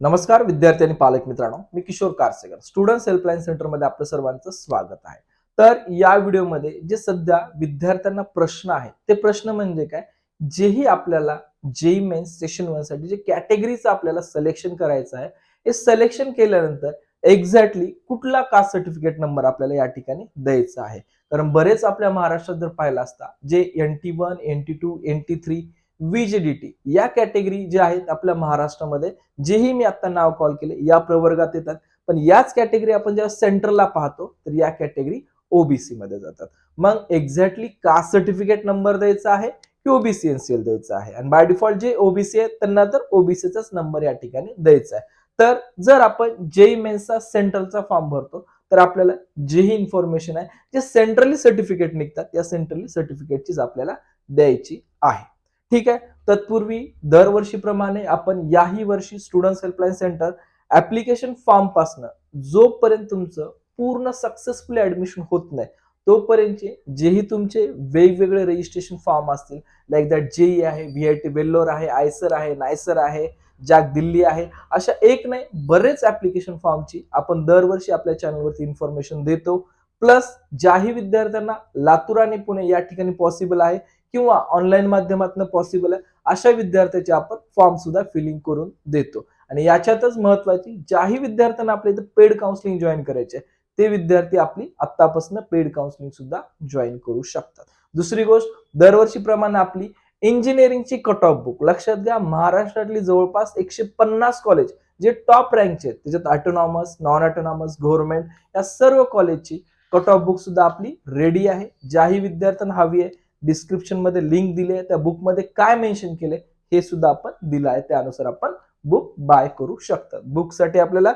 नमस्कार विद्यार्थी आणि पालक मित्रांनो. मी किशोर कारसेकर स्टुडंट हेल्पलाईन सेंटरमध्ये आपलं सर्वांचं स्वागत आहे. तर या व्हिडिओमध्ये जे सध्या विद्यार्थ्यांना प्रश्न आहेत ते प्रश्न म्हणजे काय? जेही आपल्याला जेई मेन्स सेशन वनसाठी जे कॅटेगरीचं आपल्याला सिलेक्शन करायचं आहे हे सिलेक्शन केल्यानंतर एक्झॅक्टली कुठला कास्ट सर्टिफिकेट नंबर आपल्याला या ठिकाणी द्यायचा आहे? कारण बरेच आपल्या महाराष्ट्रात जर पाहिलं असता जे N T one N T two N T three VJDT या कॅटेगरी जे आहेत आपल्या महाराष्ट्रामध्ये जेही मी आता नाव कॉल केले या प्रवर्गात येतात. पण याच कॅटेगरी आपण जेव्हा सेंटरला पाहतो तर या कॅटेगरी ओबीसी मध्ये जातात. मग एक्झॅक्टली कास्ट सर्टिफिकेट नंबर द्यायचा आहे की ओबीसी एनसीएल द्यायचा आहे? आणि बाय डिफॉल्ट जे ओबीसी आहेत त्यांना तर ओबीसीचाच नंबर या ठिकाणी द्यायचा आहे. तर जर आपण जेई मेन्सचा सेंट्रलचा फॉर्म भरतो तर आपल्याला जेही इन्फॉर्मेशन आहे जे सेंट्रली सर्टिफिकेट निघतात या सेंट्रली सर्टिफिकेटचीच आपल्याला द्यायची आहे. ठीक आहे? तत्पूर्वी दरवर्षीप्रमाणे आपण याही वर्षी student helpline centre application form पासनं जोपर्यंत तुमचं पूर्ण सक्सेसफुली ऍडमिशन होत नाही तोपर्यंतचे जेही तुमचे वेगवेगळे रजिस्ट्रेशन फॉर्म असतील लाईक दॅट जेई आहे व्ही आय टी वेल्लोर आहे आयसर आहे नायसर आहे जॅक दिल्ली आहे अशा एक नाही बरेच ऍप्लिकेशन फॉर्मची आपण दरवर्षी आपल्या चॅनलवरती इन्फॉर्मेशन देतो. प्लस ज्याही विद्यार्थ्यांना लातूर आणि पुणे या ठिकाणी पॉसिबल आहे किंवा ऑनलाईन माध्यमातून पॉसिबल आहे अशा विद्यार्थ्याचे आपण फॉर्म सुद्धा फिलिंग करून देतो. आणि याच्यातच महत्वाची ज्याही विद्यार्थ्यांना आपल्या इथं पेड काउन्सिलिंग जॉईन करायचे ते विद्यार्थी आपली आत्तापासून पेड काउन्सिलिंग सुद्धा जॉईन करू शकतात. दुसरी गोष्ट दरवर्षीप्रमाणे आपली इंजिनिअरिंगची कट ऑफ बुक लक्षात घ्या महाराष्ट्रातली जवळपास एकशे पन्नास कॉलेज जे टॉप रँकचे आहेत त्याच्यात ऑटोनॉमस नॉन ऑटोनॉमस गव्हर्नमेंट या सर्व कॉलेजची कट ऑफ बुक सुद्धा आपली रेडी आहे. ज्याही विद्यार्थ्यांना हवी आहे डिस्क्रिप्शनमध्ये लिंक दिली आहे. त्या बुकमध्ये काय मेन्शन केले हे सुद्धा आपण दिलं आहे. त्यानुसार आपण बुक बाय करू शकतात बुकसाठी आपल्याला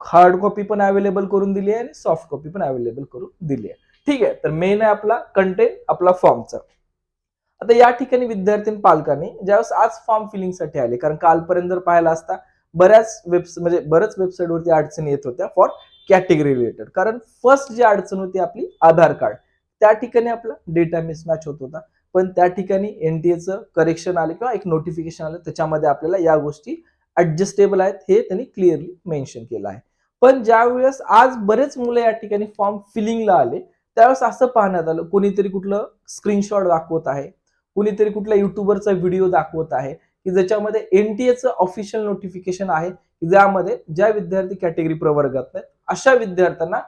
हार्ड कॉपी पण अवेलेबल करून दिली आहे आणि सॉफ्ट कॉपी पण अवेलेबल करून दिली आहे. ठीक आहे तर मेन आहे आपला कंटेंट आपला फॉर्मचा आता या ठिकाणी विद्यार्थी पालकांनी ज्यावेळेस आज फॉर्म फिलिंगसाठी आले कारण कालपर्यंत जर पाहिला असता बऱ्याच वेबस म्हणजे बऱ्याच वेबसाईटवरती अडचणी येत होत्या फॉर कॅटेगरी रिलेटेड कारण फर्स्ट जी अडचण होती आपली आधार कार्ड त्या ठिकाणी आपला डेटा मिसमॅच होत होता. पण त्या ठिकाणी एनटीएचं करेक्शन आले किंवा एक नोटिफिकेशन आलं त्याच्यामध्ये आपल्याला या गोष्टी ऍडजस्टेबल आहेत हे त्यांनी क्लिअरली मेन्शन केलं आहे. पण ज्या वेळेस आज बरेच मुलं या ठिकाणी फॉर्म फिलिंगला आले त्यावेळेस असं पाहण्यात आलं कोणीतरी कुठलं स्क्रीनशॉट दाखवत आहे कुणीतरी कुठल्या युट्यूबरचा व्हिडिओ दाखवत आहे की ज्याच्यामध्ये एनटीएचं ऑफिशियल नोटिफिकेशन आहे ज्यामध्ये ज्या विद्यार्थी कॅटेगरी प्रवर्गात आहेत अशा विद्यार्थ्यांना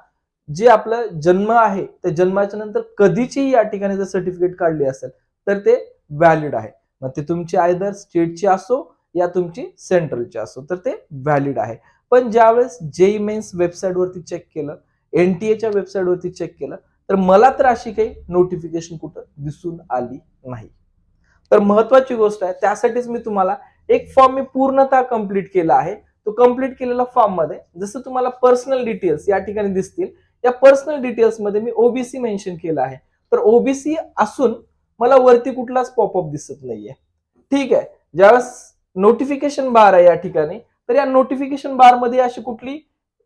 जे आपलं जन्म आहे त्या जन्माच्या नंतर कधीची या ठिकाणी जर सर्टिफिकेट काढली असेल तर ते व्हॅलिड आहे. मग ते तुमची आयदर स्टेटची असो या तुमची सेंट्रलची असो तर ते व्हॅलिड आहे. पण ज्यावेळेस जेई मेन्स वेबसाईटवरती चेक केलं एनटीएच्या वेबसाईटवरती चेक केलं तर मला तर अशी काही नोटिफिकेशन कुठं दिसून आली नाही. तर महत्वाची गोष्ट आहे त्यासाठीच मी तुम्हाला एक फॉर्म मी पूर्णतः कंप्लीट केला आहे. तो कंप्लीट केलेला फॉर्ममध्ये जसं तुम्हाला पर्सनल डिटेल्स या ठिकाणी दिसतील या पर्सनल डिटेल्समध्ये मी ओबीसी मेन्शन केलं आहे. तर ओबीसी असून मला वरती कुठलाच पॉपअप दिसत नाहीये. ठीक आहे. ज्यावेळेस नोटिफिकेशन बार आहे या ठिकाणी तर या नोटिफिकेशन बारमध्ये अशी कुठली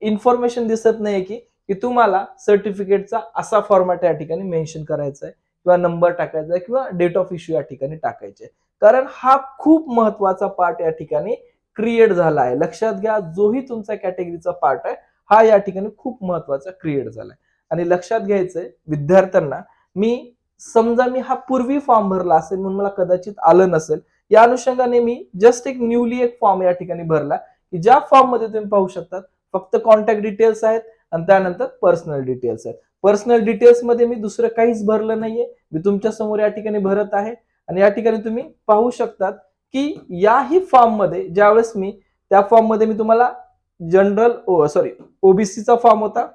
इन्फॉर्मेशन दिसत नाही की की तुम्हाला सर्टिफिकेटचा असा फॉर्मॅट या ठिकाणी मेन्शन करायचा आहे किंवा नंबर टाकायचा आहे किंवा डेट ऑफ इश्यू या ठिकाणी टाकायचे आहे. कारण हा खूप महत्त्वाचा पार्ट या ठिकाणी क्रिएट झाला आहे. लक्षात घ्या जोही तुमचा कॅटेगरीचा पार्ट आहे. हा या ठिकाणी खूप महत्त्वाचा क्रिएट झालाय. आणि लक्षात घ्यायचंय विद्यार्थ्यांना मी समजा मी हा पूर्वी फॉर्म भरला असेल म्हणून मला कदाचित आलं नसेल या अनुषंगाने मी जस्ट एक न्यूली एक फॉर्म या ठिकाणी भरला की ज्या फॉर्ममध्ये तुम्ही पाहू शकतात फक्त कॉन्टॅक्ट डिटेल्स आहेत आणि त्यानंतर पर्सनल डिटेल्स आहेत. पर्सनल डिटेल्समध्ये मी दुसरं काहीच भरलं नाहीये मी तुमच्यासमोर या ठिकाणी भरत आहे. आणि या ठिकाणी तुम्ही पाहू शकतात की याही फॉर्ममध्ये ज्यावेळेस मी त्या फॉर्ममध्ये मी तुम्हाला जनरल सॉरी ओबीसीचा फॉर्म होता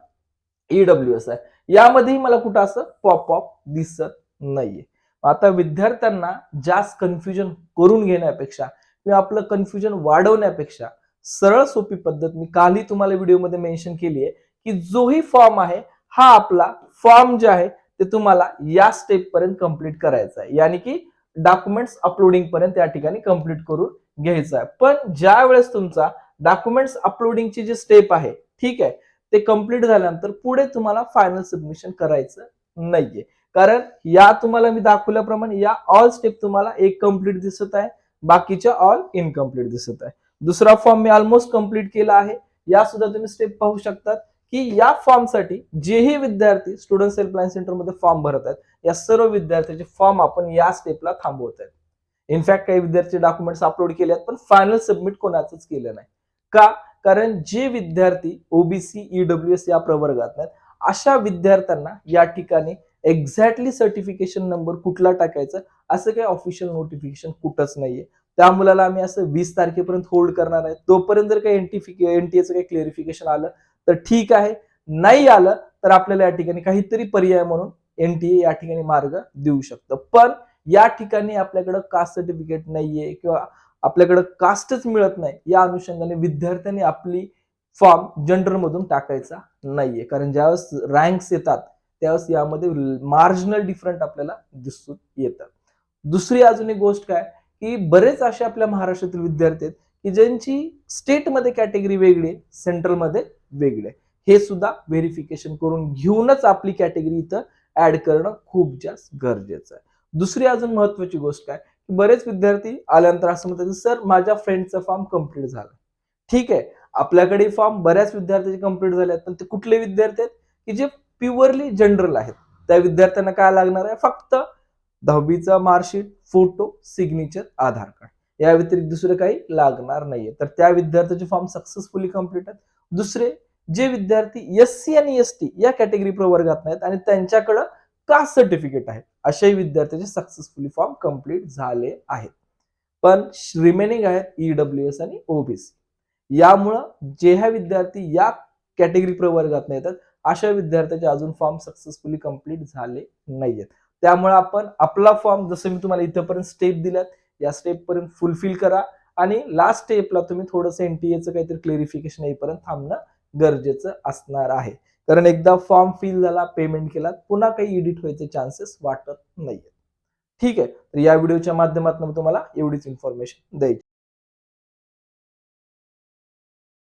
ईडब्ल्यू एस आहे. यामध्येही मला कुठं असं पॉप पॉप दिसत नाहीये. आता विद्यार्थ्यांना जास्त कन्फ्युजन करून घेण्यापेक्षा किंवा आपलं कन्फ्युजन वाढवण्यापेक्षा सरळ सोपी पद्धत मी कालही तुम्हाला व्हिडिओमध्ये मेन्शन केली आहे की जोही फॉर्म आहे हा आपला फॉर्म जे आहे ते तुम्हाला या स्टेप पर्यंत कंप्लीट करायचा आहे. यानी की डॉक्युमेंट्स अपलोडिंग पर्यंत या ठिकाणी कंप्लीट करून घ्यायचं आहे. पण ज्या वेळेस तुमचा डॉक्युमेंट्स अपलोडिंगची जी स्टेप आहे ठीक आहे ते कंप्लीट झाल्यानंतर पुढे तुम्हाला फायनल सबमिशन करायचं नाहीये. कारण या तुम्हाला मी दाखवल्याप्रमाणे या ऑल स्टेप तुम्हाला एक कंप्लीट दिसत आहे बाकीच्या ऑल इनकम्प्लीट दिसत आहे. दुसरा फॉर्म मी ऑलमोस्ट कंप्लीट केला आहे. या सुद्धा तुम्ही स्टेप पाहू शकतात की या फॉर्मसाठी जेही विद्यार्थी स्टुडंट हेल्पलाईन सेंटरमध्ये फॉर्म भरत आहेत या सर्व विद्यार्थ्यांचे फॉर्म आपण या स्टेपला थांबवत आहेत. इनफॅक्ट काही विद्यार्थी डॉक्युमेंट्स अपलोड केले आहेत पण फायनल सबमिट कोणाचंच केलं नाही. का? कारण जे विद्यार्थी ओबीसी ईडब्ल्यू एस या प्रवर्गात आहेत अशा विद्यार्थ्यांना या ठिकाणी एक्झॅक्टली सर्टिफिकेशन नंबर कुठला टाकायचा असं काही ऑफिशियल नोटिफिकेशन कुठंच नाहीये. त्या मुलाला आम्ही असं वीस तारखेपर्यंत होल्ड करणार आहे. तोपर्यंत जर काही एनटीफिके एनटीएचं काही क्लिअरिफिकेशन आलं तर ठीक आहे. नाही आलं तर आपल्याला या ठिकाणी काहीतरी पर्याय म्हणून एनटीए या ठिकाणी मार्ग देऊ शकतं. पण या ठिकाणी आपल्याकडं कास्ट सर्टिफिकेट नाहीये किंवा आपल्याकडं कास्टच मिळत नाही. या अनुषंगाने विद्यार्थ्यांनी आपली फॉर्म जनरल मधून टाकायचा नाहीये. कारण ज्यावेळेस रँक्स येतात त्यावेळेस यामध्ये मार्जिनल डिफरंट आपल्याला दिसून येतात दुसरी अजून एक गोष्ट काय? की बरेच असे आपल्या महाराष्ट्रातील विद्यार्थी आहेत की ज्यांची स्टेटमध्ये कॅटेगरी वेगळी आहे सेंट्रलमध्ये वेगळी आहे. हे सुद्धा व्हेरिफिकेशन करून घेऊनच आपली कॅटेगरी इथं ऍड करणं खूप जास्त गरजेचं आहे. दुसरी अजून महत्वाची गोष्ट काय? बरेच विद्यार्थी आल्यानंतर असं म्हणतात सर माझ्या फ्रेंडचा फॉर्म कंप्लीट झाला. ठीक आहे. आपल्याकडे फॉर्म बऱ्याच विद्यार्थ्यांचे कंप्लीट झाले आहेत पण ते कुठले विद्यार्थी आहेत? की जे प्युअरली जनरल आहेत. त्या विद्यार्थ्यांना काय लागणार आहे? फक्त दहावीचा marksheet photo signature Aadhaar card या व्यतिरिक्त दुसरं काही लागणार नाहीये. तर त्या विद्यार्थ्याचे फॉर्म सक्सेसफुली कंप्लीट आहेत. दुसरे जे विद्यार्थी एस सी आणि एस टी या कॅटेगरी प्रवर्गात नाहीत आणि त्यांच्याकडं कास्ट सर्टिफिकेट आहे. अशाही विद्यार्थ्याचे सक्सेसफुली फॉर्म कंप्लीट झाले आहेत. पण रिमेनिंग आहेत ईडब्ल्यू एस आणि ओबीसी यामुळं जे ह्या विद्यार्थी या कॅटेगरी प्रवर्गात नाही येतात अशा विद्यार्थ्याचे अजून फॉर्म सक्सेसफुली कंप्लीट झाले नाहीयेत त्यामुळे आपण आपला फॉर्म जसं मी तुम्हाला इथंपर्यंत स्टेप दिल्यात या स्टेप पर्यंत फुलफिल करा आणि लास्ट स्टेपला तुम्ही थोडंसं एनटीएचं काहीतरी क्लेरिफिकेशन येईपर्यंत थांबणं गरजेचं असणार आहे. कारण एकदा फॉर्म फिल झाला पेमेंट केला पुन्हा काही एडिट व्हायचे चान्सेस वाटत नाहीये ठीक आहे तर या व्हिडिओच्या माध्यमातून तुम्हाला एवढीच इन्फॉर्मेशन द्यायची